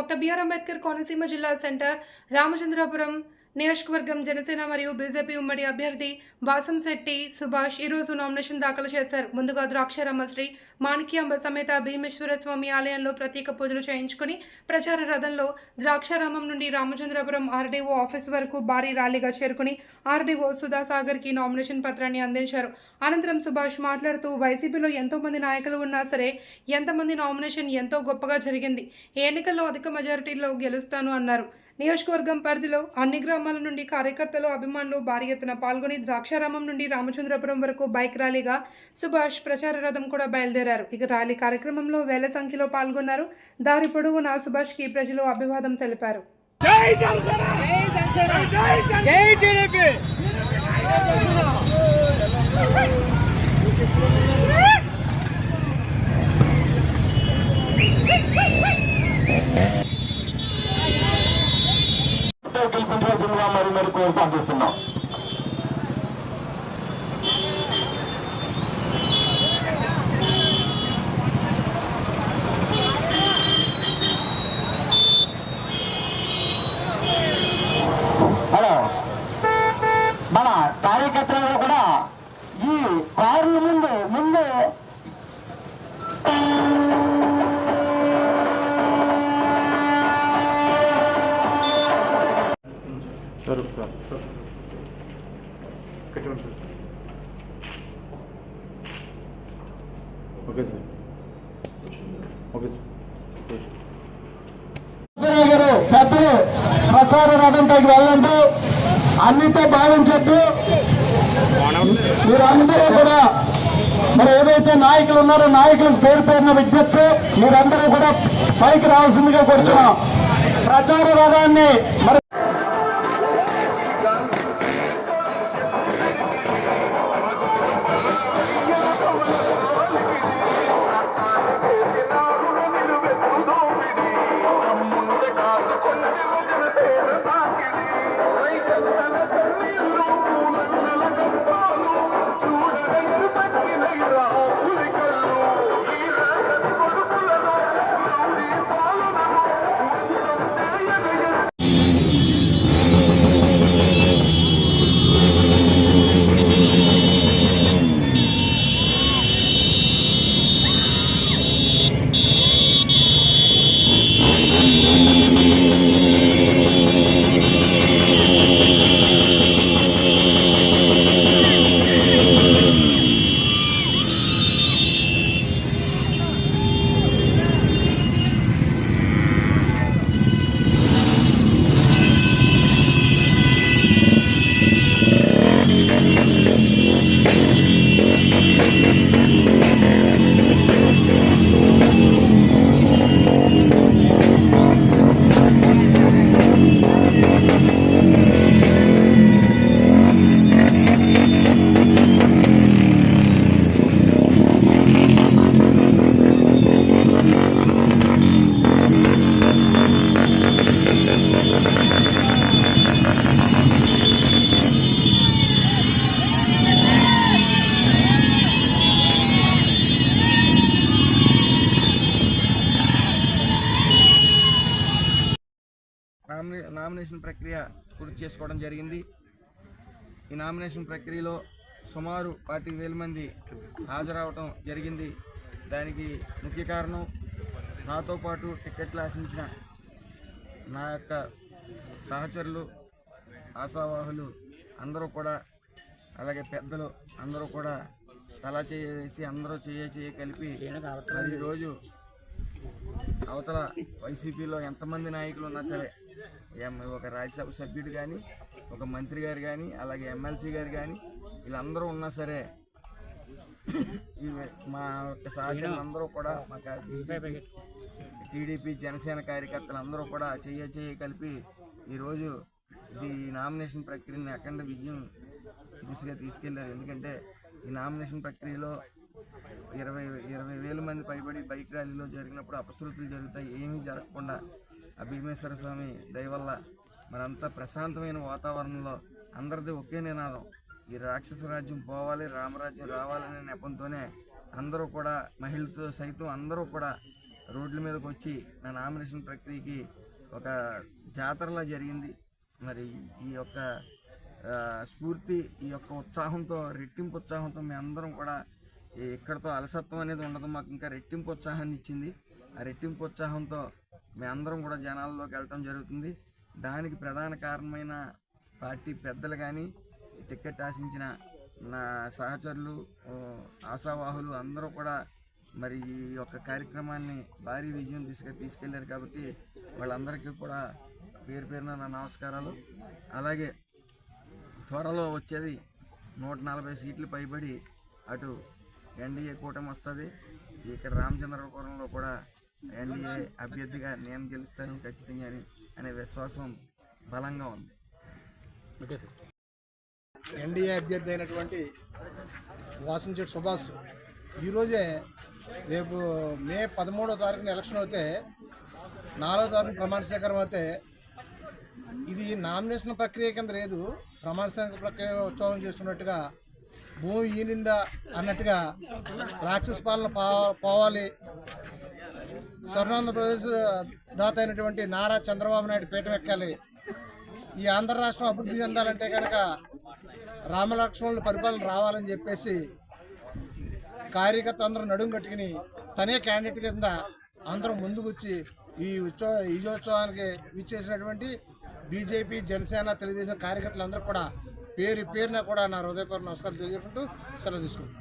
Doctor BR Ambedkar Konaseema జిల్లా centre Ramachandrapuram నియోజకవర్గం జనసేన మరియు బీజేపీ ఉమ్మడి అభ్యర్థి వాసంశెట్టి సుభాష్ ఈరోజు నామినేషన్ దాఖలు చేశారు. ముందుగా ద్రాక్షారామశ్రీ మాణిక్యాంబ సమేత భీమేశ్వర స్వామి ఆలయంలో ప్రత్యేక పూజలు చేయించుకుని ప్రచార రథంలో ద్రాక్షారామం నుండి రామచంద్రపురం ఆర్డీఓ ఆఫీస్ వరకు భారీ ర్యాలీగా చేరుకుని ఆర్డీఓ సుధాసాగర్కి నామినేషన్ పత్రాన్ని అందించారు. అనంతరం సుభాష్ మాట్లాడుతూ వైసీపీలో ఎంతోమంది నాయకులు ఉన్నా సరే ఎంతమంది నామినేషన్ ఎంతో గొప్పగా జరిగింది. ఎన్నికల్లో అధిక మెజారిటీలో గెలుస్తాను అన్నారు. నియోజకవర్గం పరిధిలో అన్ని గ్రామాల నుండి కార్యకర్తలు అభిమానులు భారీ ఎత్తున పాల్గొని ద్రాక్షారామం నుండి రామచంద్రపురం వరకు బైక్ ర్యాలీగా సుభాష్ ప్రచార రథం కూడా బయలుదేరారు. ఇక ర్యాలీ కార్యక్రమంలో వేల సంఖ్యలో పాల్గొన్నారు. దారి పొడవునా సుభాష్కి ప్రజలు అభివాదం తెలిపారు. జై జై గెలిపించాల్సిందిగా మరి మరి కోరుకు అందిస్తున్నాం మన కార్యకర్తలు కూడా ఈ కారు ముందు ముందు sir okay sir okay sir పెద్దలు ప్రచార రథంపైకి వెళ్ళండి అన్నితో భావించద్దు మీరందరూ కూడా మరి ఏదైతే నాయకులు ఉన్నారో నాయకులకు పేరు పేరున విజ్ఞప్తి మీరందరూ కూడా పైకి రావాల్సిందిగా కూర్చున్నాం ప్రచార రథాన్ని మరి నామినే నామినేషన్ ప్రక్రియ పూర్తి చేసుకోవడం జరిగింది. ఈ నామినేషన్ ప్రక్రియలో సుమారు పాతిక వేల మంది హాజరవటం జరిగింది. దానికి ముఖ్య కారణం నాతో పాటు టికెట్లు ఆశించిన నా యొక్క సహచరులు ఆశావాహులు అందరూ కూడా అలాగే పెద్దలు అందరూ కూడా తలా చేసి అందరూ చేయ చేయ కలిపి మరి ఈరోజు అవతల వైసీపీలో ఎంతమంది నాయకులు ఉన్నా సరే ఒక రాజ్యసభ సభ్యుడు కానీ ఒక మంత్రి గారు కానీ అలాగే ఎమ్మెల్సీ గారు కానీ వీళ్ళందరూ ఉన్నా సరే ఈ మా యొక్క సహచరులు అందరూ కూడా మా టీడీపీ జనసేన కార్యకర్తలు అందరూ కూడా చెయ్య చెయ్యి కలిపి ఈరోజు ఇది నామినేషన్ ప్రక్రియని అఖండ విజయం దిశగా తీసుకెళ్ళారు. ఎందుకంటే ఈ నామినేషన్ ప్రక్రియలో ఇరవై ఇరవై వేల మంది పైబడి బైక్ ర్యాలీలో జరిగినప్పుడు అపశృతులు జరుగుతాయి. ఏమీ జరగకుండా ఆ భీమేశ్వర స్వామి దయవల్ల మరంతా ప్రశాంతమైన వాతావరణంలో అందరిది ఒకే నినాదం. ఈ రాక్షస రాజ్యం పోవాలి రామరాజ్యం రావాలనే నెపంతోనే అందరూ కూడా మహిళతో సైతం అందరూ కూడా రోడ్ల మీదకి వచ్చి నా నామినేషన్ ప్రక్రియకి ఒక జాతరలా జరిగింది. మరి ఈ యొక్క స్ఫూర్తి ఈ యొక్క ఉత్సాహంతో రెట్టింపు ఉత్సాహంతో మీ అందరం కూడా ఇక్కడతో అలసత్వం అనేది ఉండదు. మాకు ఇంకా రెట్టింపు ఉత్సాహాన్ని ఇచ్చింది. ఆ రెట్టింపు ఉత్సాహంతో మీ అందరం కూడా జనాల్లోకి వెళ్ళటం జరుగుతుంది. దానికి ప్రధాన కారణమైన పార్టీ పెద్దలు కానీ టికెట్ ఆశించిన నా సహచరులు ఆశావాహులు అందరూ కూడా మరి ఈ యొక్క కార్యక్రమాన్ని భారీ విజయం తీసుకు తీసుకెళ్ళారు కాబట్టి వాళ్ళందరికీ కూడా పేరు పేరున నా నమస్కారాలు. అలాగే త్వరలో వచ్చేది నూట నలభై సీట్లు పైబడి అటు ఎన్డీఏ కూటమి వస్తుంది. ఇక్కడ రామచంద్రపురంలో కూడా ఎన్డీఏ అభ్యర్థిగా నేను గెలుస్తాను ఖచ్చితంగా అని అనే విశ్వాసం బలంగా ఉంది. Okay sir. ఎన్డీఏ అభ్యర్థి అయినటువంటి వాసంచెట్టి సుభాష్ ఈరోజే రేపు మే పదమూడో తారీఖున ఎలక్షన్ అయితే నాలుగో తారీఖు ప్రమాణ స్వీకారం అయితే ఇది నామినేషన్ ప్రక్రియ కింద లేదు. ప్రమాణ స్వీకార ప్రక్రియ ఉత్సవం చేస్తున్నట్టుగా భూమి ఈనిందా అన్నట్టుగా రాక్షస పాలన పో- పోవాలి. స్వర్ణాంధ్రప్రదేశ్ దాత అయినటువంటి నారా చంద్రబాబు నాయుడు పీఠం ఎక్కాలి. ఈ ఆంధ్ర రాష్ట్రం అభివృద్ధి చెందాలంటే కనుక రామలక్ష్మణుల పరిపాలన రావాలని చెప్పేసి కార్యకర్త అందరూ నడుం కట్టుకుని తనే క్యాండిడేట్ కింద అందరం ముందుకొచ్చి ఈ ఉత్సవ విజయోత్సవానికి ఉత్సవానికి విచ్చేసినటువంటి బీజేపీ జనసేన తెలుగుదేశం కార్యకర్తలందరూ కూడా పేరు పేరున కూడా నా హృదయపూర్వ నమస్కారం తెలియజేసుకుంటూ సెలవు తీసుకుంటాను